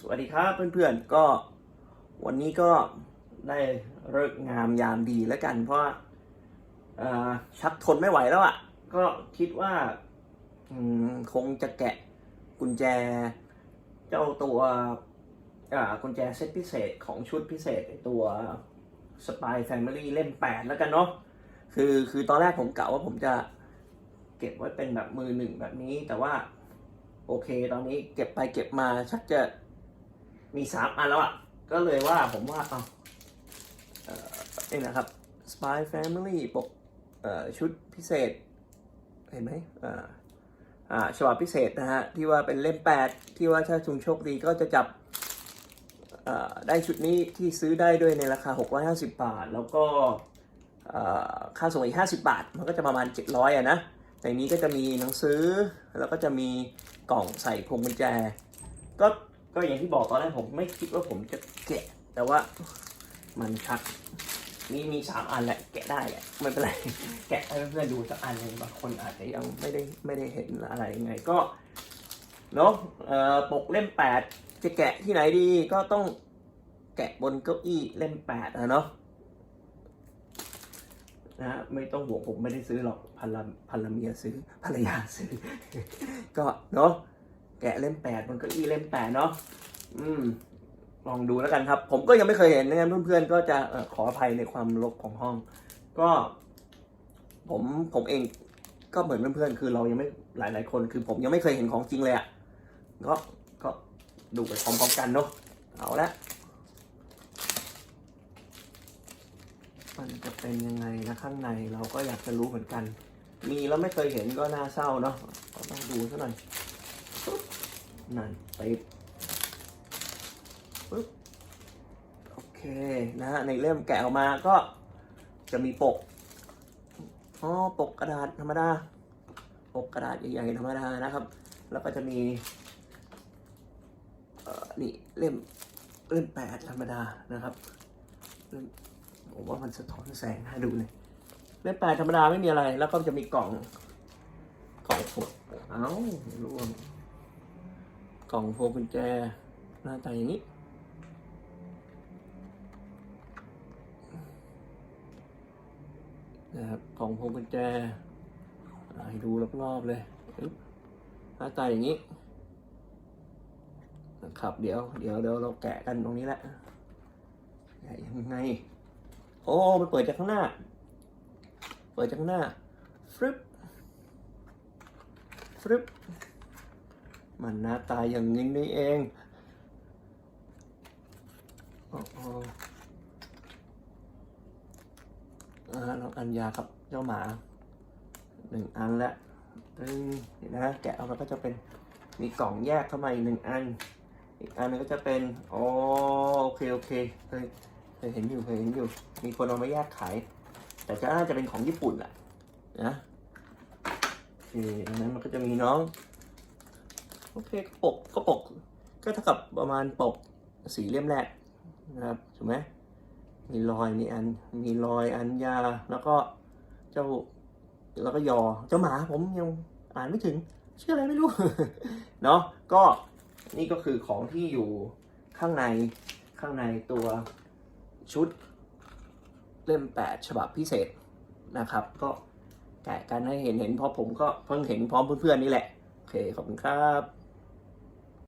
สวัสดีครับเพื่อนๆก็วันนี้ก็ได้เลิกงามยามดีแล้วกัน เพราะว่าชักทนไม่ไหวแล้วอะ่ะ ก็คิดว่าคงจะแกะกุญแจเจ้าตัวกุญแจเซตพิเศษของชุดพิเศษตัว Spy Family เล่ม 8 แล้วกันเนาะคือคือตอนแรกผมกะว่าผมจะเก็บไว้เป็นแบบมือหนึ่งแบบนี้แต่ว่าโอเค ตอนนี้เก็บไปเก็บมาชักจะ มีสามอันแล้วอะ ก็เลยว่าผมว่าเอาเออนี่นะครับ Spy Family ปกชุดพิเศษ เห็นไหมอ่าอ่าฉบับพิเศษนะฮะ ที่ว่าเป็นเล่ม 8 ที่ว่าถ้าชุงโชคดีก็จะจับได้ชุดนี้ที่ซื้อได้ด้วยในราคา 650 บาท แล้วก็ค่าส่งอีก 50 บาท มันก็จะประมาณ 700อะนะ ในนี้ก็จะมีหนังสือ แล้วก็จะมีกล่องใส่พวงกุญแจ ก็ ก็อย่างที่บอกตอนแรกผมไม่คิดว่าผมจะแกะ แต่ว่ามันชักนี่มีสามอันแหละ แกะได้แหละไม่เป็นไร แกะให้เพื่อนๆดูสักอันหนึ่งบางคนอาจจะยังไม่ได้ไม่ได้เห็นอะไรยังไงก็เนาะปกเล่มแปดจะแกะที่ไหนดีก็ต้องแกะบนเก้าอี้เล่มแปดอะเนาะนะฮะไม่ต้องห่วงผมไม่ได้ซื้อหรอกภรรภรรเมียซื้อภรรยาซื้อ ก็เนาะ แกะเล่มแปดมันก็อีเล่มแปดเนาะอืม ลองดูแล้วกันครับ ผมก็ยังไม่เคยเห็นงั้นเพื่อนๆก็จะขออภัยในความรกของห้อง ก็ ผมผมเองก็เหมือนเพื่อนๆคือเรายังไม่หลาย ๆ คน คือผมยังไม่เคยเห็นของจริงเลยอะ่ะก็ก็ดูไปพร้อมๆกันเนาะเอาละมันจะเป็นยังไงนะข้างในเราก็อยากจะรู้เหมือนกัน มีแล้วไม่เคยเห็นก็น่าเศร้าเนาะก็ต้องดูซะหน่อย ปึ๊บนั่นไปปึ๊บโอเคนะฮะในเล่มแกะออกมาก็จะมีปกอ๋อปกกระดาษธรรมดาปกกระดาษใหญ่ๆธรรมดานะครับ แล้วก็จะมีเอ่อนี่เล่มเล่มแปดธรรมดานะครับเล่มผมว่ามันสะท้อนแสงให้ดูเลยเล่มแปดธรรมดาไม่มีอะไร แล้วก็จะมีกล่องกล่องโฟมเอ้าร่วง กล่องโฟมกุญแจหน้าตาอย่างนี้ นะครับกล่องพวงกุญแจให้ดูรอบๆเลยหน้าตาอย่างนี้นะครับเดี๋ยวเดี๋ยวเดี๋ยวเราแกะกันตรงนี้แหละแกะยังไงโอ้มันเปิดจากข้างหน้า เปิดจากข้างหน้าฟรึบฟรึบ มันหน้าตาอย่างนี้นี่เองโอ้โหอ่าน้องอัญญาครับเจ้าหมาหนึ่งอันละตึงเห็นนะ แกะออกมาก็จะเป็นมีกล่องแยกเข้ามาอีกหนึ่งอัน อีกอันนึงก็จะเป็นอ๋อโอเคโอเคเคยเคยเห็นอยู่เคยเห็นอยู่ มีคนเอามาแยกขาย แต่จะน่าจะเป็นของญี่ปุ่นแหละนะโอเคอันนั้นมันก็จะมีน้อง โอเคก็ปกก็ปกก็เท่ากับประมาณปกสีเล่มแรกนะครับถูกไหมมีรอยมีอันมีรอยอันยา แล้วก็เจ้าแล้วก็ยอเจ้าหมาผมยังอ่านไม่ถึงชื่ออะไรไม่รู้เนาะก็นี่ก็คือของที่อยู่ข้างในข้างในตัวชุดเล่มแปดฉบับพิเศษนะครับ ก็แกะกันให้เห็นเห็นเพราะผมก็เพิ่งเห็นพร้อมเพื่อนๆนี่แหละ โอเค ขอบคุณครับ